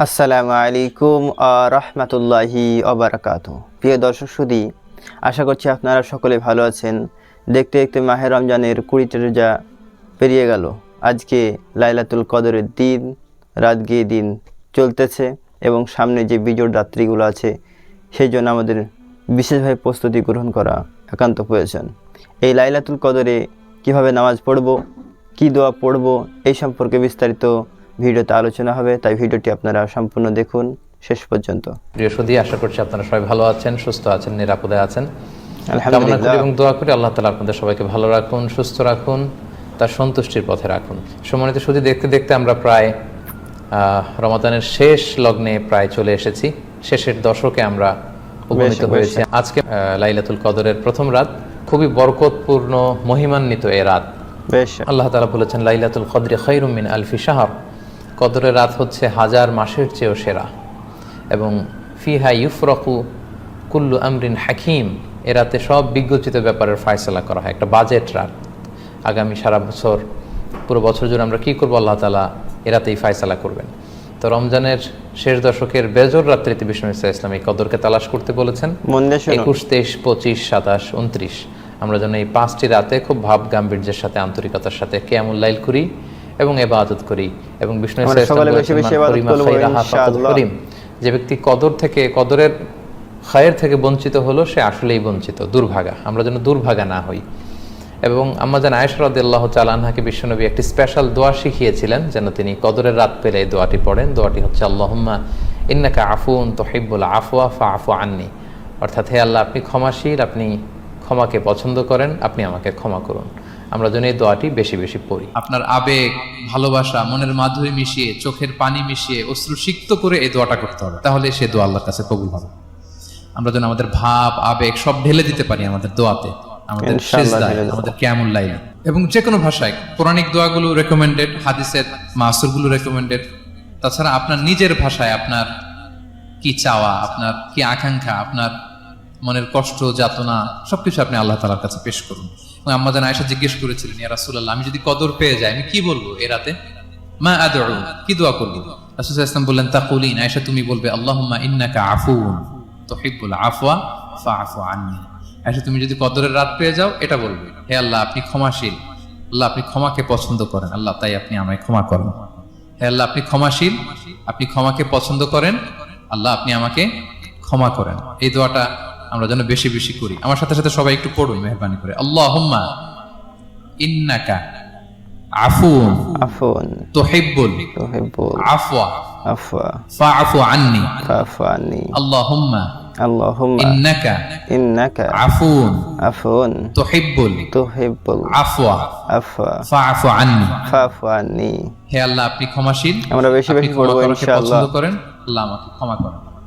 আসসালামু আলাইকুম রহমতুল্লাহি অবরাকাত প্রিয় দর্শক সুদী আশা করছি আপনারা সকলে ভালো আছেন। দেখতে দেখতে মাহের রমজানের কুড়িটা রোজা পেরিয়ে গেল। আজকে লাইলাতুল কদরের দিন রাত গিয়ে দিন চলতেছে এবং সামনে যে বিজোড় রাত্রিগুলো আছে, সেই জন্য আমাদের বিশেষভাবে প্রস্তুতি গ্রহণ করা একান্ত প্রয়োজন। এই লাইলাতুল কদরে কীভাবে নামাজ পড়ব, কী দোয়া পড়ব, এই সম্পর্কে বিস্তারিত ভিডিওতে আলোচনা হবে তাই ভিডিওটি আপনারা সম্পূর্ণ দেখুন শেষ পর্যন্ত। প্রিয় সুদী আশা করছি আপনারা সবাই ভালো আছেন সুস্থ আছেন নিরাপদে আছেন। কামনা করি এবং দোয়া করি আল্লাহ তালা আপনাদের সবাইকে ভালো রাখুন সুস্থ রাখুন তার সন্তুষ্টির পথে রাখুন। সম্মানিত শুধু দেখতে দেখতে আমরা প্রায় রমাদানের শেষ লগ্নে প্রায় চলে এসেছি। শেষের দশকে আমরা উপনীত হয়েছি। আজকে লাইলাতুল কদরের প্রথম রাত খুবই বরকতপূর্ণ মহিমান্বিত এ রাত। বেশ। আল্লাহ তালা বলেছেন লাইলাতুল কদরে খৈরুমিন আলফি শাহর। কদরের রাত হচ্ছে হাজার মাসের চেয়েও সেরা। এবং ফিহা ইউফরকু কুল্লু আমরিন হাকিম এ রাতে সব বিজ্ঞচিত ব্যাপারের ফায়সলা করা হয়। একটা বাজেট রাত। আগামী সারা বছর পুরো বছর জুড়ে আমরা কী করব? আল্লাহ তালা এ রাতেই ফায়সালা করবেন। তো রমজানের শেষ দশকের বেজর রাত্রিতে বিষ্ণু ইসা ইসলাম এই কদরকে তালাশ করতে বলেছেন। একুশ তেইশ পঁচিশ সাতাশ উনত্রিশ। আমরা যেন এই পাঁচটি রাতে খুব ভাব গাম্ভীর্যের সাথে আন্তরিকতার সাথে কেয়ামুল লাইল করি। এবং এবাদত করি এবং বিষ্ণু। যে ব্যক্তি কদর থেকে কদরের খায়ের থেকে বঞ্চিত হলো সে আসলেই বঞ্চিত দুর্ভাগা। আমরা যেন দুর্ভাগা না হই। এবং আমাদের আয়েশরাদ আল্লাহ চালানহাকে বিশ্বনবী একটি স্পেশাল দোয়া শিখিয়েছিলেন যেন তিনি কদরের রাত পেলে এই দোয়াটি পড়েন। দোয়াটি হচ্ছে আল্লাহম্মা ইন্নাকা আফুন তহিব্বুল আফওয়া ফা আফু আননি। অর্থাৎ হে আল্লাহ আপনি ক্ষমাশীল আপনি ক্ষমাকে পছন্দ করেন আপনি আমাকে ক্ষমা করুন। আমরা যেন এই দোয়াটি বেশি বেশি পড়ি। আপনার আবেগ ভালোবাসা মনের মাধুরী মিশিয়ে চোখের পানি মিশিয়ে অশ্রু সিক্ত করে এই দোয়াটা করতে হবে। তাহলে সে দোয়া আল্লাহর কাছে কবুল হবে। আমরা যেন আমাদের ভাব আবেগ সব ঢেলে দিতে পারি আমাদের দোয়াতে আমাদের সেজদায়, আমাদের ক্যামুল লাইলে এবং যে কোনো ভাষায় পৌরাণিক দোয়াগুলো রেকমেন্ডেড হাদিসের মাসুরগুলো রেকমেন্ডেড তাছাড়া আপনার নিজের ভাষায় আপনার কি চাওয়া আপনার কি আকাঙ্ক্ষা আপনার মনের কষ্ট, যাতনা, সবকিছু আপনি আল্লাহ তালার কাছে পেশ করুন। এবং আম্মা আয়সা জিজ্ঞেস করেছিলেন, ইয়া রাসূলুল্লাহ, আমি যদি কদর পেয়ে যাই, আমি কি বলব এ রাতে? মা আদউ, কি দোয়া করব? রাসূল ইসলাম বললেন, তাকুলিন, আয়েশা তুমি বলবে, আল্লাহুম্মা ইন্নাকা আফুন তুহিব্বুল আফওয়া ফাআফু আননি। আয়েশা, তুমি যদি কদরের রাত পেয়ে যাও, এটা বলবে, হে আল্লাহ, আপনি ক্ষমাশীল। আল্লাহ আপনি ক্ষমাকে পছন্দ করেন, আল্লাহ তাই আপনি আমায় ক্ষমা করেন। হে আল্লাহ, আপনি ক্ষমাশীল, আপনি ক্ষমাকে পছন্দ করেন, আল্লাহ আপনি আমাকে ক্ষমা করেন। এই দোয়াটা আমরা যেন বেশি বেশি করি। আমার সাথে সাথে সবাই একটু পড়ুন মেহরবানি করে। আল্লাহ ইন্নাকা আফুন আফুন। তুহিব্বুল তুহিব্বুল। আফওয়া। আফওয়া। ফাআফু আন্নি। ফাফু আন্নি। আল্লাহুম্মা আল্লাহুম্মা ইন্নাকা ইন্নাকা আফুন আফুন তুহিব্বুল তুহিব্বুল। আফওয়া। আফওয়া। ফাআফু আন্নি। ফাফু আন্নি। হে আল্লাহ আপনি ক্ষমাশীল। আমরা বেশি বেশি পড়ব ইনশাআল্লাহ। পছন্দ করেন। আল্লাহ আমাকে ক্ষমা করেন।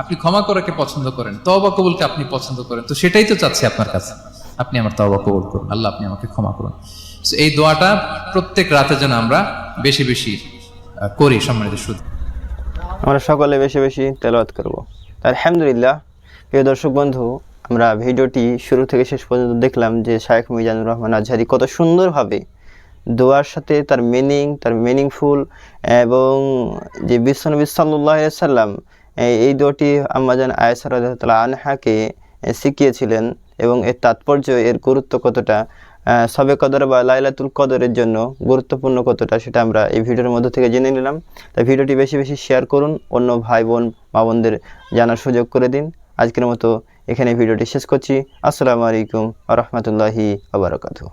আপনি ক্ষমা করাকে পছন্দ করেন, তওবা কবুলকে আপনি পছন্দ করেন, তো সেটাই তো চাচ্ছি আপনার কাছে। আপনি আমার তওবা কবুল করুন, আল্লাহ আপনি আমাকে ক্ষমা করুন। এই দোয়াটা প্রত্যেক রাতে যেন আমরা বেশি বেশি করি সম্মানিত শুধু আমরা সকলে বেশি বেশি তেলাওয়াত করব। আলহামদুলিল্লাহ, প্রিয় দর্শক বন্ধু, আমরা ভিডিওটি শুরু থেকে শেষ পর্যন্ত দেখলাম যে শায়েখ মিজানুর রহমান আজহারি কত সুন্দরভাবে দোয়ার সাথে তার মিনিং তার মিনিংফুল এবং যে বিশ্বনবী সাল্লাহ সাল্লাম এই দোয়াটি আম্মাজান আয়সা রাজাতলা আনহাকে শিখিয়েছিলেন এবং এর তাৎপর্য, এর গুরুত্ব কতটা সবে কদর বা লাইলাতুল কদরের জন্য গুরুত্বপূর্ণ কতটা সেটা আমরা এই ভিডিওর মধ্যে থেকে জেনে নিলাম। তাই ভিডিওটি বেশি বেশি শেয়ার করুন, অন্য ভাই বোন, মা বোনদের জানার সুযোগ করে দিন। আজকের মতো এখানে ভিডিওটি শেষ করছি। আসসালামু আলাইকুম আ রহমতুল্লাহি আবরকাতু